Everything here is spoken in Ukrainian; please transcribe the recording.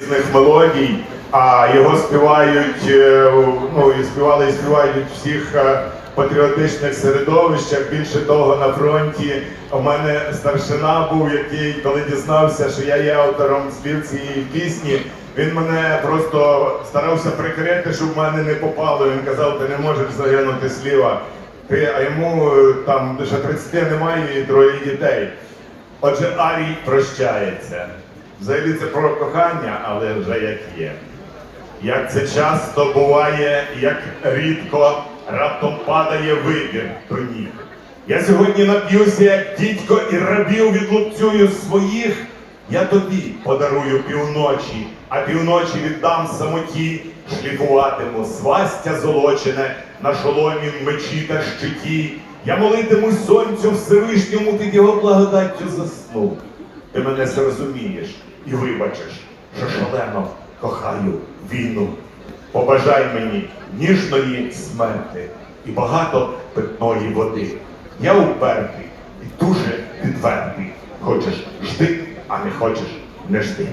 різних мелодій, а його співають, е, ну і співали і співають всіх е, патріотичних середовищах. Більше того, на фронті у мене старшина був, який, коли дізнався, що я є автором спів цієї пісні, він мене просто старався прикрити, щоб в мене не попало. Він казав, ти не можеш загинути сліва. Ти, а йому е, там ще 30 немає і троє дітей. Отже, Арій прощається. Взагалі це про кохання, але вже як є. Як це часто буває, як рідко раптом падає вибір до ніг. Я сьогодні нап'юся, як дідько, і рабів відлупцюю своїх. Я тобі подарую півночі, а півночі віддам самоті, шліфуватиму свастя золочене на шоломі мечі та щиті. Я молитимусь сонцю Всевишньому під його благодаттю заснув. Ти мене зрозумієш і вибачиш, що шалено кохаю війну. Побажай мені ніжної смерти і багато питної води. Я упертий і дуже відвертий. Хочеш жди, а не хочеш не жди.